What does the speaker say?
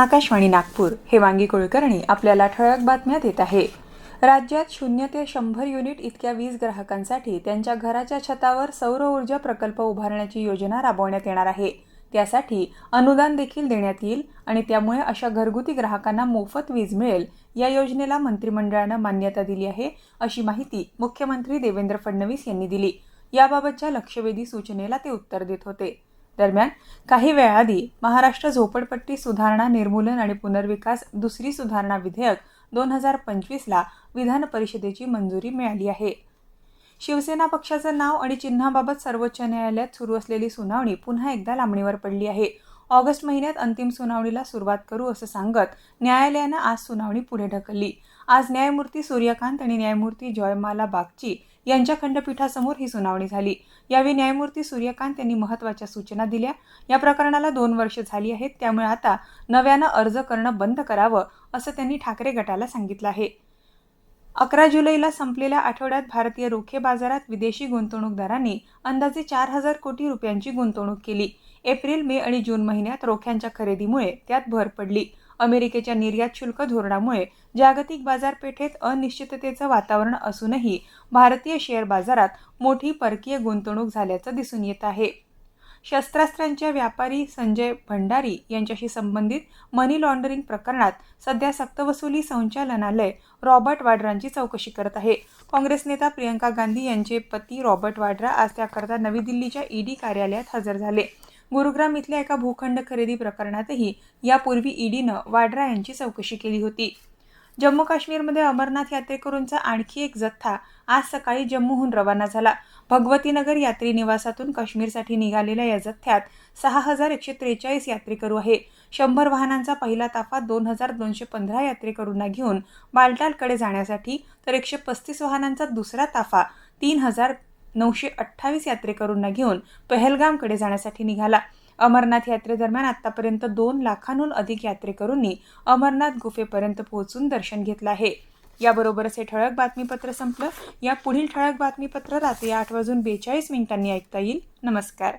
आकाशवाणी नागपूर हे वांगी कुलकर्णी आपल्याला ठळक बातम्या देत आहे. राज्यात शून्य ते शंभर युनिट इतक्या वीज ग्राहकांसाठी त्यांच्या घराच्या छतावर सौर ऊर्जा प्रकल्प उभारण्याची योजना राबवण्यात येणार आहे. त्यासाठी अनुदान देखील देण्यात येईल आणि त्यामुळे अशा घरगुती ग्राहकांना मोफत वीज मिळेल या योजनेला मंत्रिमंडळानं मान्यता दिली आहे अशी माहिती मुख्यमंत्री देवेंद्र फडणवीस यांनी दिली. याबाबतच्या लक्षवेधी सूचनेला ते उत्तर देत होते. दरम्यान काही वेळाआधी महाराष्ट्र झोपडपट्टी सुधारणा निर्मूलन आणि पुनर्विकास दुसरी सुधारणा विधेयक दोन हजार पंचवीसला विधान परिषदेची मंजुरी मिळाली आहे. शिवसेना पक्षाचं नाव आणि चिन्हाबाबत सर्वोच्च न्यायालयात सुरू असलेली सुनावणी पुन्हा एकदा लांबणीवर पडली आहे. ऑगस्ट महिन्यात अंतिम सुनावणीला सुरुवात करू असं सांगत न्यायालयानं आज सुनावणी पुढे ढकलली. आज न्यायमूर्ती सूर्यकांत आणि न्यायमूर्ती जॉयमाला बागची यांच्या खंडपीठासमोर ही सुनावणी झाली. यावेळी न्यायमूर्ती सूर्यकांत यांनी महत्त्वाच्या सूचना दिल्या. या प्रकरणाला दोन वर्ष झाली आहेत. त्यामुळे आता नव्यानं अर्ज करणं बंद करावं असं त्यांनी ठाकरे गटाला सांगितलं आहे. अकरा जुलैला संपलेल्या आठवड्यात भारतीय रोखे बाजारात विदेशी गुंतवणूकदारांनी अंदाजे चार हजार कोटी रुपयांची गुंतवणूक केली. एप्रिल मे आणि जून महिन्यात रोख्यांच्या खरेदीमुळे त्यात भर पडली. अमेरिकेच्या निर्यात शुल्क धोरणामुळे जागतिक बाजारपेठेत अनिश्चिततेचं वातावरण असूनही भारतीय शेअर बाजारात मोठी परकीय गुंतवणूक झाल्याचं दिसून येत आहे. शस्त्रास्त्रांच्या व्यापारी संजय भंडारी यांच्याशी संबंधित मनी लॉन्डरिंग प्रकरणात सध्या सक्तवसुली संचालनालय रॉबर्ट वाड्रांची चौकशी करत आहे. काँग्रेस नेता प्रियंका गांधी यांचे पती रॉबर्ट वाड्रा आज त्याकरता नवी दिल्लीच्या ईडी कार्यालयात हजर झाले. गुरुग्राम इथल्या एका भूखंड खरेदी प्रकरणातही यापूर्वी ईडीनं वाड्रा यांची चौकशी केली होती. जम्मू काश्मीरमध्ये अमरनाथ यात्रेकरूंचा आणखी एक जथ्था आज सकाळी जम्मूहून रवाना झाला. भगवतीनगर यात्री निवासातून काश्मीरसाठी निघालेल्या या जथ्यात सहा हजार एकशे त्रेचाळीस यात्रेकरू आहे. शंभर वाहनांचा पहिला ताफा दोन हजार दोनशे पंधरा यात्रेकरूंना घेऊन बालटालकडे जाण्यासाठी तर एकशे पस्तीस वाहनांचा दुसरा ताफा तीन हजार नऊशे अठ्ठावीस यात्रेकरूंना घेऊन पहलगामकडे जाण्यासाठी निघाला. अमरनाथ यात्रेदरम्यान आतापर्यंत दोन लाखांहून अधिक यात्रेकरूंनी अमरनाथ गुफेपर्यंत पोहोचून दर्शन घेतलं आहे. याबरोबरच हे ठळक बातमीपत्र संपलं. या पुढील ठळक बातमीपत्र रात्री आठ वाजून बेचाळीस मिनिटांनी ऐकता येईल. नमस्कार.